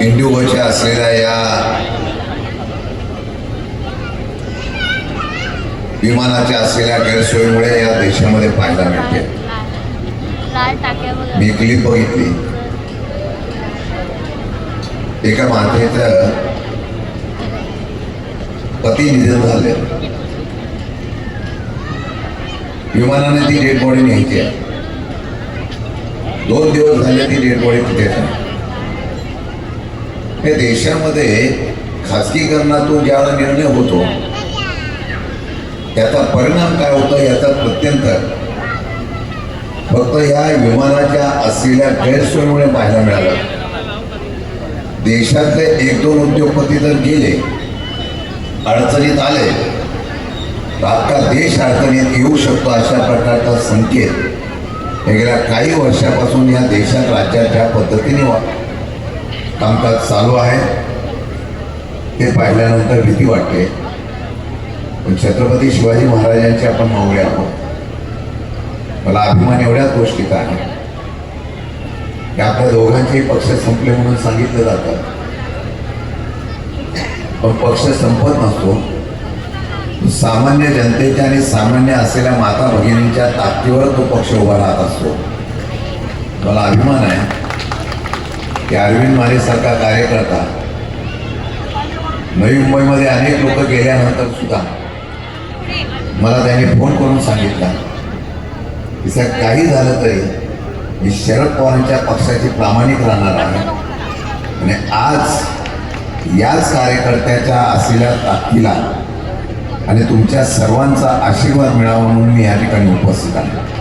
इंडिगोच्या असलेल्या या विमानाच्या असलेल्या गैरसोयीमुळे या देशामध्ये पाहायला मिळते. मी क्लिप बघितली. एका मातेचं पती निधन झाले. विमानाने ती डेड बॉडी न्यायची आहे. दोन दिवस झाले ती डेड बॉडी तिथे आहे. हे देशामध्ये खाजगीकरणातून ज्यावेळेला निर्णय होतो त्याचा परिणाम काय होतो याचा प्रत्यंतर फक्त या विमानाच्या असलेल्या गैरसोयीमुळे पाहायला मिळालं. देशातले एक दोन उद्योगपती जर गेले अडचणीत आले तर अख्खा देश अडचणीत येऊ शकतो अशा प्रकारचा संकेत हे गेल्या काही वर्षापासून या देशात राज्यात ज्या पद्धतीने वा- कामकाज चालू आहे. ते पाहिल्यानंतर भीती वाटते. पण छत्रपती शिवाजी महाराजांचे आपण मावळे आहोत. मला अभिमान एवढ्याच गोष्टीचा आहे. की आपल्या दोघांचेही पक्ष संपले म्हणून सांगितलं जातं. पण पक्ष संपत नसतो. सामान्य जनतेच्या आणि सामान्य असलेल्या माता भगिनींच्या ताकदीवर तो पक्ष उभा राहत असतो. मला अभिमान आहे. की अरविंद मानेसारखा कार्यकर्ता. नवी मुंबईमध्ये अनेक लोक गेल्यानंतर सुद्धा मला त्यांनी फोन करून सांगितला. की काही झालं तरी मी शरद पवारांच्या पक्षाची प्रामाणिक राहणार आहे. आणि आज याच कार्यकर्त्याच्या असलेल्या ताकदीला आणि तुमच्या सर्वांचा आशीर्वाद मिळावा म्हणून मी या ठिकाणी उपस्थित आहे.